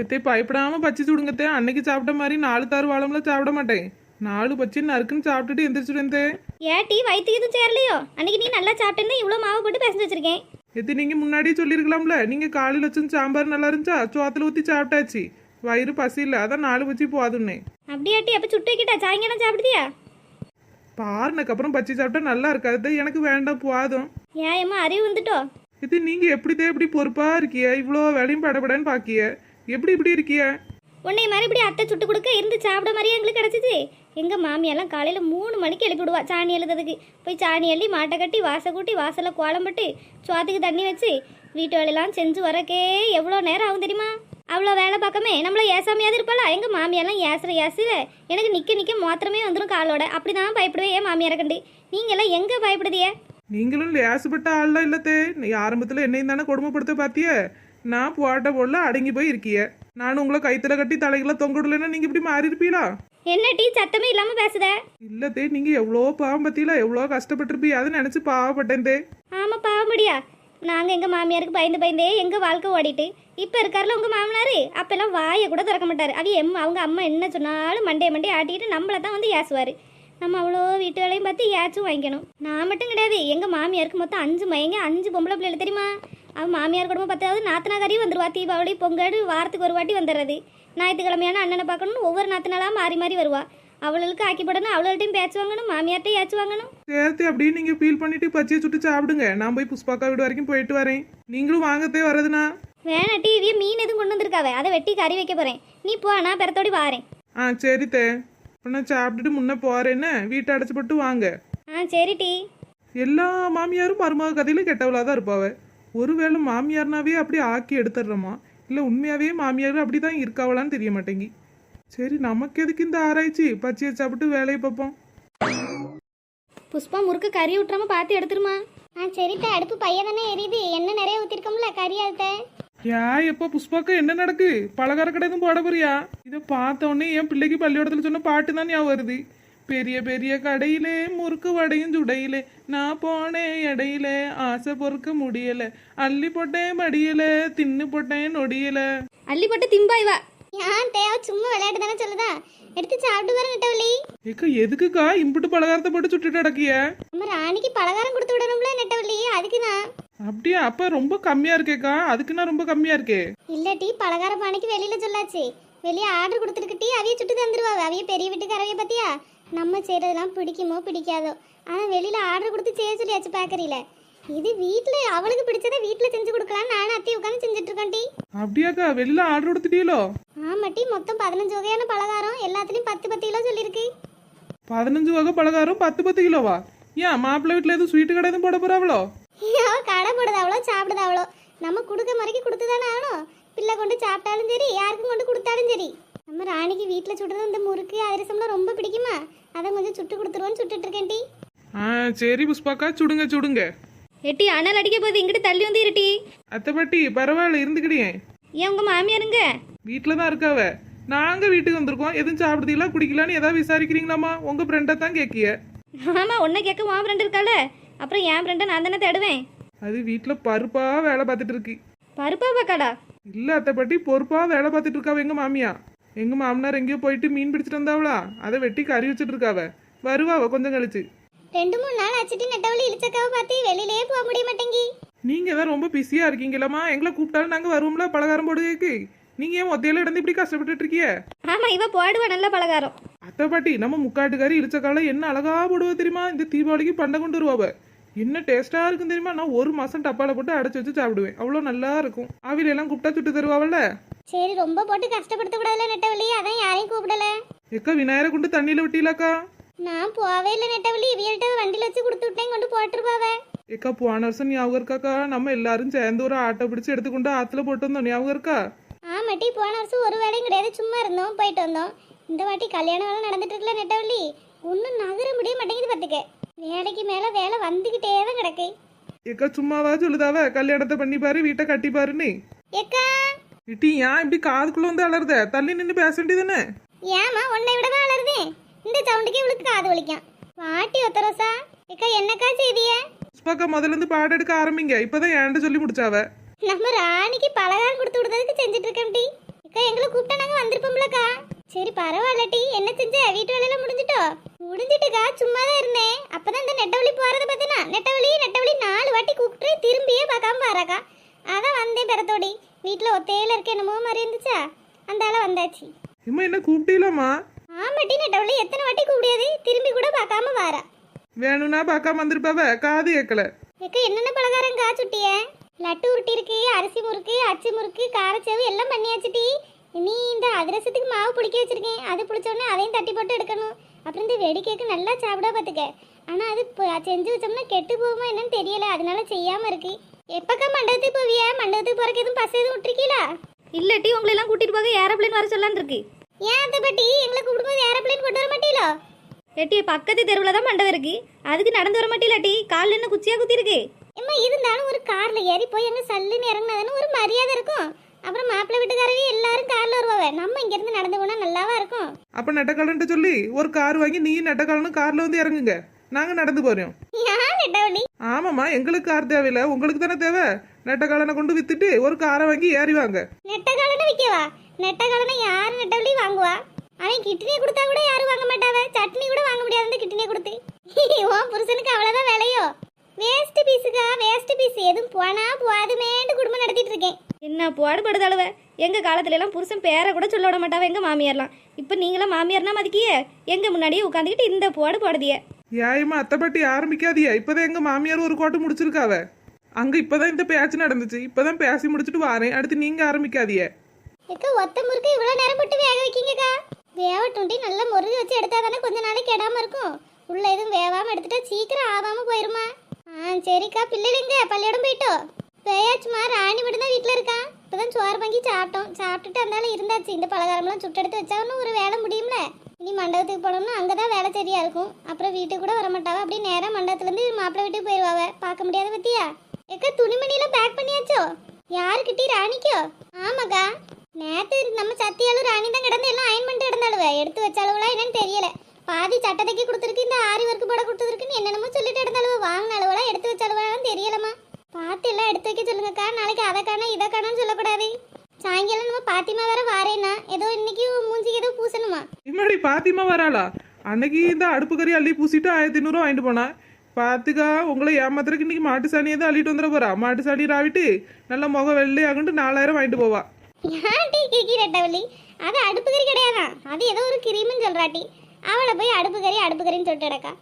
எத்தே பயப்படாம பச்சி சுடுங்கத்தே அன்னைக்கு சாப்பிட்ட மாதிரி நாலு தாறு வாழம்ல சாப்பிட மாட்டேன். நாலு பச்சி நறுக்குன்னு சாப்பிட்டுட்டு எந்திரிச்சுடுவேன் ஏன் டீ வயிற்றுக்கு எதுவும் சேரலையோ? அன்னைக்கு நீ நல்லா சாப்பிட்டேன்னு இவ்வளோ மாவு போட்டு பிசைஞ்சு வச்சிருக்கேன். எத்தி நீங்க முன்னாடியே சொல்லிருக்கலாம்ல நீங்க காலையில வச்சு சாம்பார் நல்லா இருந்துச்சா? சோத்துல ஊத்தி சாப்பிட்டாச்சு. வயிறு பசி இல்ல அதான் நாலு பச்சி போதும்னே அப்படியா டீ அப்போ சுட்டு வைக்கிட்டா? சாயங்காலம் சாப்பிடுதியா? பாருனக்கு அப்புறம் பச்சி சாப்பிட்டா நல்லா இருக்காது எனக்கு வேண்டாம் போதும். ஏம்மா அறிவு வந்துட்டோ? இது நீங்க எப்படிதே இப்படி பொறுப்பா இருக்கிய? இவ்வளோ வேலையும் படபடன்னு பாக்கிய. எப்படி இப்படி இருக்கிய? உன்னை இப்படி அத்தை சுட்டு கொடுக்க இருந்து சாப்பிட மாதிரியே எங்களுக்கு கிடச்சிச்சு எங்கள் மாமியெல்லாம் காலையில் மூணு மணிக்கு எழுப்பி விடுவா சாணி எழுதுறதுக்கு போய் சாணி அள்ளி மாட்டை கட்டி வாசல் கூட்டி வாசலில் கோலம் போட்டு சோத்துக்கு தண்ணி வச்சு வீட்டு வேலையெல்லாம் செஞ்சு வரக்கே எவ்வளோ நேரம் ஆகும் தெரியுமா? அவ்வளோ வேலை பார்க்கமே நம்மள ஏசாமையாவது இருப்பாளா? எங்கள் மாமியாரெல்லாம் ஏசுற ஏசுற. எனக்கு நிற்க நிற்க மாத்திரமே வந்துடும் காலோட. அப்படி தான் பயப்படுவேன் ஏன் மாமியாரை கண்டு. நீங்களாம் எங்கே பயப்படுதியே நீங்களும் லேசுப்பட்ட ஆள்லாம் இல்லத்தே. நீ ஆரம்பத்துல என்னையும் தானே கொடுமைப்படுத்த பாத்திய நான் போட்ட போடல அடங்கி போய் இருக்கிய நானும் உங்களை கைத்துல கட்டி தலைகளை தொங்க விடலைன்னா நீங்க இப்படி மாறி இருப்பீங்களா என்ன டீ சத்தமே இல்லாமல் பேசுத? இல்லத்தே நீங்க எவ்வளோ பாவம் பத்தியில எவ்வளோ கஷ்டப்பட்டிருப்பீ அதை நினைச்சு பாவப்பட்டேன் தே. ஆமாம் பாவம்படியா. நாங்கள் எங்கள் மாமியாருக்கு பயந்து பயந்தே எங்கள் வாழ்க்கை ஓடிட்டு இப்போ இருக்காருல உங்கள் மாமனார்? அப்போல்லாம் வாயை கூட திறக்க மாட்டார். அவ எம் அவங்க அம்மா என்ன சொன்னாலும் மண்டைய மண்டைய ஆட்டிட்டு நம்மளை தான் வந்து ஏசுவார். நம்ம அவ்வளோ வீட்டு வேலையும் பார்த்து ஏச்சும் வாங்கிக்கணும். நான் மட்டும் கிடையாது எங்கள் மாமியாருக்கு மொத்தம் அஞ்சு மயங்க அஞ்சு பொம்பளை பிள்ளைகள் தெரியுமா? அவன் மாமியார் குடும்பம் பத்தாவது நாத்தனாக்காரியும் வந்துருவா. தீபாவளி பொங்கல் வாரத்துக்கு ஒரு வாட்டி வந்துடுறது ஞாயிற்றுக்கிழமையான அண்ணனை பார்க்கணும்னு ஒவ்வொரு நாத்தனாளாக மாறி மாறி வருவா. அவளுக்கு ஆக்கி போடணும் அவள்கிட்டையும் பேச்சு வாங்கணும் மாமியார்ட்டையும் ஏச்சு வாங்கணும். சேர்த்து அப்படியே நீங்க ஃபீல் பண்ணிட்டு பச்சையை சுட்டு சாப்பிடுங்க. நான் போய் புஷ்பாக்கா வீடு வரைக்கும் போயிட்டு வரேன். நீங்களும் வாங்கத்தே வரதுனா? வேணா டிவியை மீன் எதுவும் கொண்டு வந்திருக்காவே? அதை வெட்டி கறி வைக்க போறேன். நீ போ நான் பெறத்தோடி வாரேன். ஆ சரி தே. இப்போ நான் சாப்பிட்டுட்டு முன்ன போறேன்னு வீட்டை அடைச்சு போட்டு வாங்க. ஆ சரி டி. எல்லா மாமியாரும் மருமக கதையிலும் கெட்டவளா தான் இருப்பாவ. ஒருவேளை மாமியார்னாவே அப்படி ஆக்கி எடுத்துடுறோமா? இல்லை உண்மையாவே மாமியார் அப்படி தான் இருக்காவளான்னு தெரிய மாட்டேங்கி. சரி நமக்கு எதுக்கு இந்த ஆராய்ச்சி? பச்சையை சாப்பிட்டு வேலையை பார்ப்போம். புஷ்பா முறுக்கு கறி விட்டுறாம பார்த்து எடுத்துருமா ஆ சரிட்டா அடுப்பு பையன் தானே எரியுது. என்ன நிறைய ஊற்றிருக்கோம்ல கறி அழுத்த யா எப்போ புஷ்பாக்கா என்ன நடக்கு? பலகார கடை எதுவும் போட போறியா? இதை பார்த்த உடனே என் பிள்ளைக்கு பள்ளிக்கூடத்தில் சொன்ன பாட்டு தான் ஞாபகம் வருது. பெரிய பெரிய கடையிலே முறுக்கு வடையும் சுடையிலே நான் போனேன் இடையில ஆசை பொறுக்க முடியல. அள்ளி போட்டேன் மடியல தின்னு போட்டேன் நொடியல. அள்ளி போட்டு திம்பாய் வா ஏன் தேவை சும்மா விளையாட்டு தானே சொல்லுதா? எடுத்து சாப்பிட்டு வர நெட்டவள்ளி. ஏக்கா எதுக்குக்கா இம்புட்டு பலகாரத்தை போட்டு சுட்டுட்டு அடக்கிய நம்ம ராணிக்கு பலகாரம் கொடுத்து விடணும்ல நெட்டவள்ளி அதுக்கு தான் அப்படியா அப்ப ரொம்ப கம்மியா இருக்கேக்கா. அதுக்கு நான் ரொம்ப கம்மியா இருக்கே. இல்ல டீ பலகார பானைக்கு வெளியில சொல்லாச்சு. வெளியே ஆர்டர் கொடுத்துருக்கு டீ அவைய சுட்டு தந்துருவாங்க அவைய பெரிய வீட்டுக்காரவைய பத்தியா? நம்ம செய்யறதெல்லாம் பிடிக்குமோ பிடிக்காதோ. ஆனா வெளியில ஆர்டர் கொடுத்து செய்ய சொல்லியாச்சு பேக்கரியில. இது வீட்ல அவளுக்கு பிடிச்சதை வீட்ல செஞ்சு கொடுக்கலாம் நானும் அத்தையும் உட்காந்து செஞ்சுட்டு இருக்கேன் டீ. அப்படியாக்கா வெளியில ஆர்டர் கொடுத்துட்டீங்களோ? ஆமா டீ மொத்தம் பதினஞ்சு வகையான பலகாரம். எல்லாத்துலயும் பத்து பத்து கிலோ சொல்லியிருக்கு. பதினஞ்சு வகை பலகாரம் பத்து பத்து கிலோவா? ஏன் மாப்பிள்ளை வீட்டுல எதுவும் ஸ்வீட்டு கடை எதுவும் போட போறாவளோ அவ கடை போடுதாவளோ சாப்பிடுதாவளோ நம்ம கொடுக்க முறைக்கு கொடுத்து தானே ஆகணும். பிள்ளை கொண்டு சாப்பிட்டாலும் சரி யாருக்கும் கொண்டு கொடுத்தாலும் சரி. நம்ம ராணிக்கு வீட்டில் சுடுறது இந்த முறுக்கு அதிரசம்லாம் ரொம்ப பிடிக்குமா? அதை கொஞ்சம் சுட்டு கொடுத்துருவோன்னு சுட்டுட்டு இருக்கேன் டீ. ஆ சரி புஷ்பாக்கா சுடுங்க சுடுங்க. எட்டி அனல் அடிக்க போகுது இங்கிட்டு தள்ளி வந்து இருட்டி. அத்தை பாட்டி பரவாயில்ல இருந்துக்கிடியே. ஏன் உங்க மாமியாருங்க? வீட்டில் தான் இருக்காவ. நாங்க வீட்டுக்கு வந்திருக்கோம். எதுவும் சாப்பிடுதீங்களா குடிக்கலான்னு ஏதாவது விசாரிக்கிறீங்களாமா உங்க ஃப்ரெண்டை தான் கேட்கிய ஆமா உன்னை கேட்க உன் ஃப்ரெண்ட் இருக்கால அப்புறம் என் ஃப்ரெண்டை நான் தானே தேடுவேன். அது வீட்டில் பருப்பா வேலை பார்த்துட்டு இருக்கு. பருப்பா பாக்காடா இல்ல அத்தை பாட்டி பொறுப்பா வேலை பார்த்துட்டு இருக்காவ எங்க மாமியா? எங்க மாமனார் எங்கேயோ போயிட்டு மீன் பிடிச்சிட்டு வந்தாவளா? அதை வெட்டி கறி வச்சுட்டு இருக்காவ. வருவாவ கொஞ்சம் கழிச்சு. ரெண்டு மூணு நாள் ஆச்சுட்டு நெட்டவழி இழிச்சக்காவை பார்த்து வெளியிலேயே போக முடிய மாட்டேங்கி. நீங்க தான் ரொம்ப பிஸியா இருக்கீங்களம்மா. எங்களை கூப்பிட்டாலும் நாங்க வருவோம்ல பலகாரம் போடுறதுக்கு நீங்க ஏன் ஒத்தையில இருந்து இப்படி கஷ்டப்பட்டுட்டு இருக்கிய ஆமா இவ போடுவா நல்ல பலகாரம். அத்தை பாட்டி நம்ம முக்காட்டுக்காரி இழிச்ச காலம் என்ன அழகா போடுவா தெரியுமா? இந்த தீபாவளிக்கு பண்டை கொண்டு வருவாவ என்ன டேஸ்டா இருக்கும் தெரியுமா? நான் ஒரு மாசம் டப்பால போட்டு அடைச்சு வச்சு சாப்பிடுவேன். அவ்வளோ நல்லா இருக்கும். ஆவில எல்லாம் கூப்பிட்டா சுட்டு தருவாவல்ல? சரி ரொம்ப போட்டு கஷ்டப்படுத்த கூடாதுல நெட்டவழி அதான் யாரையும் கூப்பிடல. எக்கா விநாயகரை கொண்டு தண்ணியில விட்டீங்களாக்கா நான் போவே இல்லை நெட்டவழி இவியல்கிட்ட வண்டியில வச்சு கொடுத்து விட்டேன் கொண்டு போட்டுருப்பாவே. ஏக்கா போன வருஷம் ஞாபகம் இருக்காக்கா? நம்ம எல்லாரும் சேர்ந்து ஒரு ஆட்டோ பிடிச்சு எடுத்துக்கொண்டு ஆத்துல போட்டு வந்தோம் ஞாபகம் இருக்கா? ஆமாட்டி போன வருஷம் ஒரு வேலையும் கிடையாது. சும்மா இருந்தோம் போயிட்டு வந்தோம். இந்த வாட்டி கல்யாண வேலை நடந்துட்டு இருக்குல்ல நெட்டவள்ளி? ஒன்றும் நகர முடிய மாட்டேங்குது பார்த்துக்க வேலைக்கு மேலே வேலை வந்துக்கிட்டே தான் கிடக்கு. ஏக்கா சும்மாவா சொல்லுதாவ? கல்யாணத்தை பண்ணி பாரு வீட்டை கட்டி பாருன்னு ஏக்கா இட்டி ஏன் இப்படி காதுக்குள்ள வந்து அலறுத? தள்ளி நின்று பேச வேண்டியதானே ஏமா உன்னை விட தான் வளருதே இந்த சவுண்டுக்கே இவளுக்கு காது வலிக்கும். பாட்டி ஒத்தரசா? ஏக்கா என்னக்கா செய்திய? புஷ்பாக்கா முதல்ல இருந்து பாடம் எடுக்க ஆரம்பிங்க. இப்பதான் ஏன்ட்ட சொல்லி முடிச்சாவ. நம்ம ராணிக்கு பலகாரம் கொடுத்து விடுறதுக்கு செஞ்சுட்டு இருக்கேன் டி. அக்கா எங்களை கூப்பிட்டா நாங்க வந்திருப்போம்லக்கா. சரி பரவாயில்லட்டி என்ன செஞ்ச? வீட்டு வேலையெல்லாம் முடிஞ்சிட்டோ? முடிஞ்சிட்டுக்கா சும்மா தான் இருந்தேன். அப்பதான் இந்த நெட்டவழி போறத பார்த்தனா? நெட்டவழி நெட்டவழி நாலு வாட்டி கூப்பிட்டு திரும்பியே பார்க்காம பாராக்கா. அதான் வந்தேன் பெறத்தோடி வீட்டில் ஒத்தையில இருக்க என்னமோ மாதிரி இருந்துச்சா? அந்த ஆள வந்தாச்சு. இம்மா என்ன கூப்பிட்டீங்களாம்மா ஆமாட்டி நெட்டவழி எத்தனை வாட்டி கூப்பிடியாது. திரும்பி கூட பார்க்காம வாரா. வேணும்னா பார்க்காம வந்திருப்பாவ காது கேட்கல எக்க என்னென்ன பலகாரம் காச்சுட்டிய லட்டு உருட்டி இருக்கு அரிசி முறுக்கு அச்சு முறுக்கு காரச்சேவு எல்லாம் பண்ணியாச்சுட்டி. நீ இந்த அதிரசத்துக்கு மாவு பிடிக்க வச்சிருக்கேன். அது பிடிச்ச உடனே அதையும் தட்டி போட்டு எடுக்கணும். அப்புறம் இந்த வெடி கேக்கு நல்லா சாப்பிட பார்த்துக்க. ஆனா அது செஞ்சு வச்சோம்னா கெட்டு போகுமா என்னன்னு தெரியல. அதனால செய்யாம இருக்கு. எப்பக்கா மண்டபத்துக்கு போவியா? மண்டபத்துக்கு போறக்கு எதுவும் பஸ் எதுவும் விட்டுருக்கீங்களா இல்லட்டி உங்களை எல்லாம் கூட்டிட்டு போக ஏரோப்ளேன் வர சொல்லலான்னு இருக்கு ஏன் அந்த பட்டி? எங்களை கூப்பிடும்போது ஏரோப்ளேன் கொண்டு வர மாட்டீங்களோ எட்டி பக்கத்து தெருவில் தான் மண்டபம் இருக்கு. அதுக்கு நடந்து வர மாட்டீங்களாட்டி காலில் என்ன குச்சியா குத்தி இருக்கு எம்மா இருந்தாலும் ஒரு கார்ல ஏறி போய் அங்க சல்லுன்னு இறங்கினதுன்னு ஒரு மரியாதை இருக்கும். அப்புறம் மாப்பிள்ளை வீட்டுக்காரவே எல்லாரும் கார்ல வருவாங்க நம்ம இங்க இருந்து நடந்து போனா நல்லாவா இருக்கும்? அப்ப நெட்டக்காலன்ட்டு சொல்லி ஒரு கார் வாங்கி நீ நெட்டக்காலனும் கார்ல வந்து இறங்குங்க. நாங்க நடந்து போறோம். ஆமாம்மா எங்களுக்கு கார் தேவையில்ல. உங்களுக்கு தானே தேவை? நெட்டக்காலனை கொண்டு வித்துட்டு ஒரு காரை வாங்கி ஏறி வாங்க. நெட்டகாலனை விற்கவா நெட்டகாலனை யார் நெட்டவழி வாங்குவா? அவன் கிட்னி கொடுத்தா கூட யாரும் வாங்க மாட்டாவ. சட்னி கூட வாங்க முடியாது கிட்னியை கொடுத்து. உன் புருஷனுக்கு அவ்வளவுதான் விலையோ? வேஸ்ட் பீஸுக்கா வேஸ்ட் பீஸ் எதுவும் போனா போதுமேண்டு குடும்பம் நடத்திட்டு இருக்கேன். என்ன பாடுபடுதாளுவ? எங்க காலத்துல எல்லாம் புருஷன் பேரை கூட சொல்ல விட மாட்டாவ எங்க மாமியார்லாம்? இப்போ நீங்களாம் மாமியார்னா மதிக்கிய? எங்க முன்னாடியே உட்காந்துக்கிட்டு இந்த போடு போடுதிய? ஏயம்மா அத்தைப்பட்டி ஆரம்பிக்காதியா? இப்போதான் எங்கள் மாமியார் ஒரு கோட்டை முடிச்சிருக்காவ. இப்போ தான் இந்த பேச்சு நடந்துச்சு. இப்பதான் பேசி முடிச்சிட்டு வாரேன். அடுத்து நீங்க ஆரம்பிக்காதிய. அக்கா ஒத்த முறுக்கு இவ்வளோ நேரம் போட்டு வேக வைக்கீங்கக்கா. வேவட்டுண்டி நல்லா முருகி வச்சு எடுத்தா தானே கொஞ்ச நாளைக்கு கெடாமல் இருக்கும். உள்ள எதுவும் வேவாமல் எடுத்துட்டா சீக்கிரம் ஆகாமல் போயிருமா? ஆ சரிக்கா. பிள்ளைங்க பள்ளியிடம் போயிட்டோ? பேயாச்சுமா ராணி மட்டும் தான் வீட்டில் இருக்கான் இப்போதான் சோறு வாங்கி சாப்பிட்டோம். சாப்பிட்டுட்டு அந்தாலும் இருந்தாச்சு. இந்த பலகாரம்லாம் சுட்டெடுத்து வச்சாலும் ஒரு வேலை முடியும்ல. இனி மண்டபத்துக்கு போனோம்னா அங்கே தான் வேலை சரியாக இருக்கும். அப்புறம் வீட்டுக்கு கூட வரமாட்டாவா. அப்படியே நேராக மண்டபத்துலேருந்து மாப்பிள்ளை வீட்டுக்கு போயிடுவாவ. பார்க்க முடியாத பத்தியா? எக்க துணிமணியெல்லாம் பேக் பண்ணியாச்சோ? யாருக்கிட்டே ராணிக்கோ? ஆமாக்கா. நேற்று நம்ம சத்தியாலும் ராணி தான் கிடந்து எல்லாம் அயன் பண்ணிட்டு கிடந்தாளுவ. எடுத்து வச்சாளுவலா என்னன்னு தெரியல. பாதி சட்டை தைக்க கொடுத்துருக்கு இந்த ஆரி ஒர்க்கு போட கொடுத்துருக்குன்னு என்னென்னமோ சொல்லிட்டு கிடந்தாளுவ. வாங்கின அளவுலாம் எடுத்து வச்சாளுவலாம் தெரியலம்மா. பார்த்து எல்லாம் எடுத்து வைக்க சொல்லுங்கக்கா. நாளைக்கு அதை காணும் இதை காணும்னு சொல்லக்கூடாது. சாயங்காலம் நம்ம பாத்திமா வேற வாரேன்னா ஏதோ இன்னைக்கு மூஞ்சிக்கு ஏதோ பூசணுமா? இம்மாடி பாத்திமா வராளா? அன்னைக்கு இந்த அடுப்பு கறி அள்ளி பூசிட்டு ஆயிரத்தி ஐநூறுவா வாங்கிட்டு போனா. பாத்துக்கா உங்களை ஏமாத்துறதுக்கு இன்னைக்கு மாட்டு சாணியை தான் அள்ளிட்டு வந்துட போறா. மாட்டு சாணி ராவிட்டு நல்லா முகம் வெள்ளையாகண்டு நாலாயிரம் வாங்கிட்டு போவா. யார்டி கிக்கி ரெட்டவள்ளி? அது அடுப்பு கறி கிடையாதான் அது ஏதோ ஒரு கிரீம்னு சொல்றாட்டி. அவளை போய் அடுப்பு கறி அடுப்பு கறின்னு சொல்லிட்டு கிடக்கா.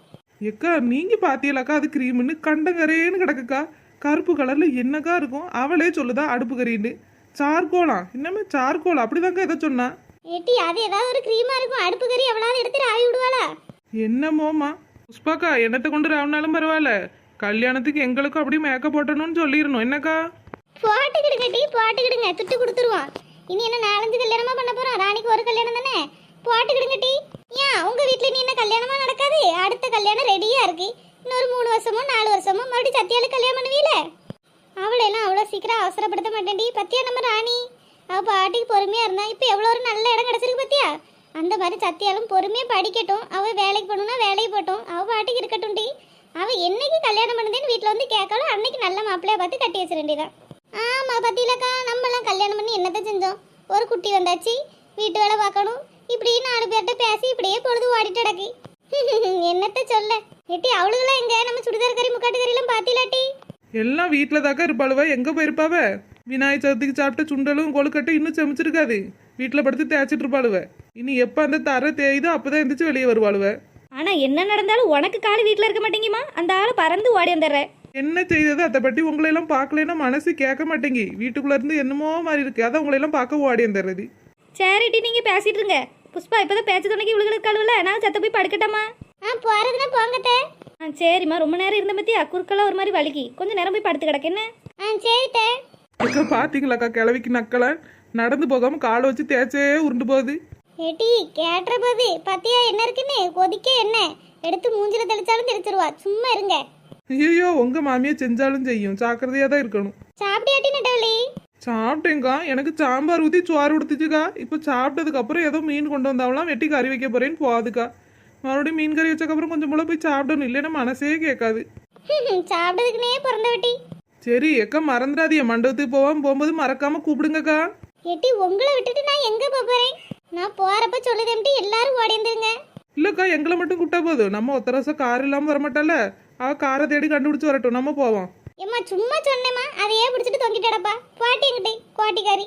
எக்கா நீங்க பாத்தியலாக்கா அது கிரீம்னு கண்டங்கரேன்னு கிடக்குக்கா. கருப்பு கலர்ல என்னக்கா இருக்கும்? அவளே சொல்லுதா அடுப்பு கறின்னு. சார்கோலாம் இன்னமே சார்கோல்? அப்படிதாங்க எதை சொன்னா. ஏட்டி அது ஏதாவது ஒரு கிரீமா இருக்கும். அடுப்பு கறி எவ்வளவு எடுத்து ஆவி விடுவாளா? என்னமோமா புஷ்பாக்கா என்னத்தை கொண்டு ராவனாலும் பரவாயில்ல. கல்யாணத்துக்கு எங்களுக்கும் அப்படி மேக்கப் போட்டணும்னு சொல்லிடணும் என்னக்கா? போட்டுக்கிடுங்க டீ போட்டுக்கிடுங்க. துட்டு கொடுத்துருவோம். இனி என்ன நாலஞ்சு கல்யாணமா பண்ண போறோம்? ராணிக்கு ஒரு கல்யாணம் தானே? போட்டுக்கிடுங்க டீ ஏன்? உங்க வீட்ல நீ என்ன கல்யாணமா நடக்காது? அடுத்த கல்யாணம் ரெடியா இருக்கு. இன்னொரு மூணு வருஷமோ நாலு வருஷமோ மறுபடியும் சத்தியால கல்யாணம் பண்ணுவீல? அவளெல்லாம் அவ்வளோ சீக்கிரம் அவசரப்படுத்த மாட்டேன்டி. பத்தியா நம்ம ராணி? அவள் பாட்டிக்கு பொறுமையா இருந்தா இப்போ எவ்வளோ ஒரு நல்ல இடம் கிடச்சிருக்கு பத்தியா? அந்த மாதிரி சத்தியாலும் பொறுமையாக படிக்கட்டும். அவள் வேலைக்கு போகணும்னா வேலைக்கு போகட்டும். அவள் பாட்டிக்கு இருக்கட்டும் டி அவள் என்னைக்கு கல்யாணம் பண்ணுதுன்னு வீட்டில் வந்து கேட்கலாம் அன்னைக்கு நல்ல மாப்பிள்ளையை பார்த்து கட்டி வச்சிட ஆமாம் ஆமா பத்தியிலக்கா நம்மலாம் கல்யாணம் பண்ணி என்னத்தை செஞ்சோம்? ஒரு குட்டி வந்தாச்சு. வீட்டு வேலை பார்க்கணும். இப்படி நாலு பேர்கிட்ட பேசி இப்படியே பொழுது ஓடிட்டு கிடக்கு. என்னத்த சொல்ல? எட்டி அவளுகளாம் எங்க? நம்ம சுடிதார் கறி முக்காட்டு கறி பாத்திலாட்டி எல்லாம் வீட்டில் தாக்கா இருப்பாளுவ? எங்கே போயிருப்பாவ? விநாயகர் சதுர்த்திக்கு சாப்பிட்ட சுண்டலும் கொழுக்கட்டை இன்னும் செமிச்சிருக்காது. வீட்டில் படுத்து தேய்ச்சிட்டு இருப்பாளுவ. இனி எப்போ அந்த தர தேயுதோ அப்பதான் எந்திரிச்சு வெளியே வருவாளுவ. ஆனா என்ன நடந்தாலும் உனக்கு கால் வீட்டில் இருக்க மாட்டேங்குமா? அந்த ஆளை பறந்து ஓடி வந்துடுற. என்ன செய்தது? அதை பற்றி உங்களை எல்லாம் பார்க்கலைன்னா மனசு கேட்க மாட்டேங்கி. வீட்டுக்குள்ள இருந்து என்னமோ மாதிரி இருக்கு. அதான் உங்களை எல்லாம் பார்க்க ஓடி வந்துடுறது. சரிட்டி நீங்க பேசிட்டு இருங்க. புஷ்பா இப்பதான் பேச்சு துணைக்கு இவளுக்கு கழுவல. நான் சத்த போய் படுக்கட்டாமா? ஆ போறதுன்னா போங்கத்த. ஆ சரிம்மா. ரொம்ப நேரம் இருந்த பத்தியா குறுக்கெல்லாம் ஒரு மாதிரி வலிக்கி கொஞ்சம் நேரம் போய் படுத்து கிடக்கு. என்ன? ஆ சரித்த அக்கா பார்த்தீங்களாக்கா கிழவிக்கு நக்கலை? நடந்து போகாம காலை வச்சு தேய்ச்சே உருண்டு போகுது. ஏட்டி கேட்டுற போது பத்தியா என்ன இருக்குன்னு? கொதிக்க என்ன? எடுத்து மூஞ்சில தெளிச்சாலும் தெளிச்சிருவா. சும்மா இருங்க. ஐயோ உங்க மாமியை செஞ்சாலும் செய்யும். ஜாக்கிரதையா தான் இருக்கணும். சாப்பிட்டியாட்டி நெட்டவள்ளி? சாப்பிட்டேங்க்கா எனக்கு சாம்பார் ஊற்றி சோறு கொடுத்துச்சுக்கா இப்போ சாப்பிட்டதுக்கு அப்புறம் ஏதோ மீன் கொண்டு வந்தாவலாம் வெட்டி கறி வைக்க போறேன்னு போகாதுக்கா. மறுபடியும் மீன் கறி வச்சக்கப்புறம் கொஞ்சம் போல போய் சாப்பிடணும். இல்லைன்னா மனசே கேட்காது. சாப்பிட்டதுக்குனே பிறந்த வெட்டி. சரி எக்கா மறந்துடாதீங்க. மண்டபத்துக்கு போவாம போகும்போது மறக்காம கூப்பிடுங்கக்கா. எட்டி உங்களை விட்டுட்டு நான் எங்க போறேன்? நான் போறப்ப சொல்லுதேன்ட்டு எல்லாரும் ஓடி வந்துருங்க. இல்லக்கா எங்களை மட்டும் கூட்டா போதும். நம்ம ஒத்தரசம் கார் இல்லாம வரமாட்டால அவ காரை தேடி கண்டுபிடிச்சு வரட்டும். நம்ம போவோம். ஏம்மா சும்மா சொன்னேம்மா. அதையே பிடிச்சிட்டு தொங்கிட்டடப்பா பாட்டி எங்கிட்டே? கோட்டிக்காரி